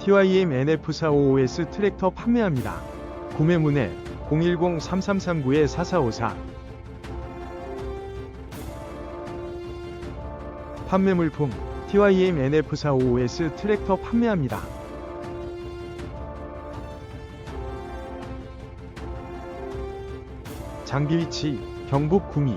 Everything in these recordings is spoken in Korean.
TYM NF455S 트랙터 판매합니다. 구매 문의 010-3339-4454 판매 물품 TYM NF455S 트랙터 판매합니다. 장비 위치 경북 구미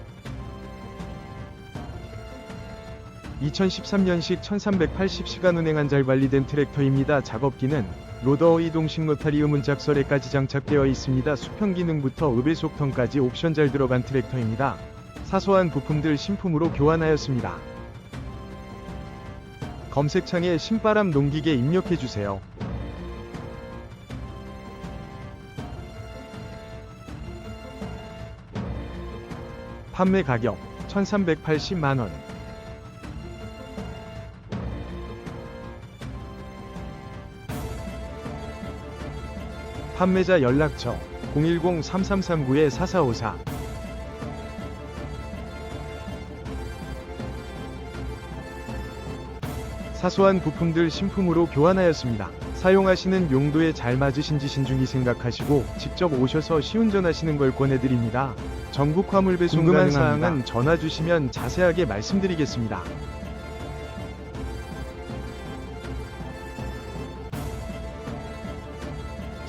2013년식 1380시간 운행한 잘 관리된 트랙터입니다. 작업기는 로더 이동식 로타리 의문작설에까지 장착되어 있습니다. 수평 기능부터 읍의 속턴까지 옵션 잘 들어간 트랙터입니다. 사소한 부품들 신품으로 교환하였습니다. 검색창에 신바람 농기계 입력해주세요. 판매 가격 1380만원 판매자 연락처 010-3339-4454 사소한 부품들 신품으로 교환하였습니다. 사용하시는 용도에 잘 맞으신지 신중히 생각하시고 직접 오셔서 시운전하시는 걸 권해드립니다. 전국 화물 배송 가능합니다. 사항은 전화 주시면 자세하게 말씀드리겠습니다.